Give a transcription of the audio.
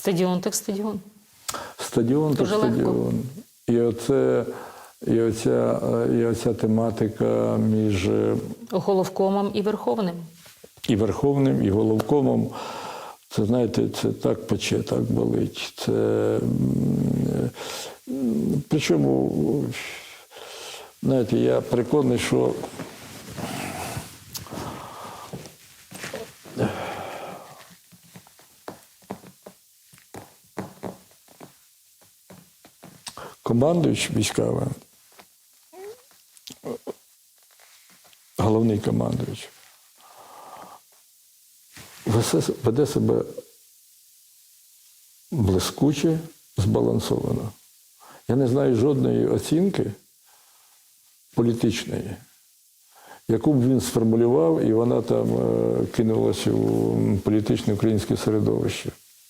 Стадіон так стадіон. Стадіон легко. стадіон. І оце, і оця, і оця тематика між е, Головкомом і Верховним. і Верховним, і головкомом. Це знаєте, це так пече, так болить. Це е, причому, знаєте, я переконаний, що командуючий військовим, головний командуючий, веде себе блискуче, збалансовано. Я не знаю жодної оцінки політичної, яку б він сформулював, і вона там е, кинулася у політичне українське середовище.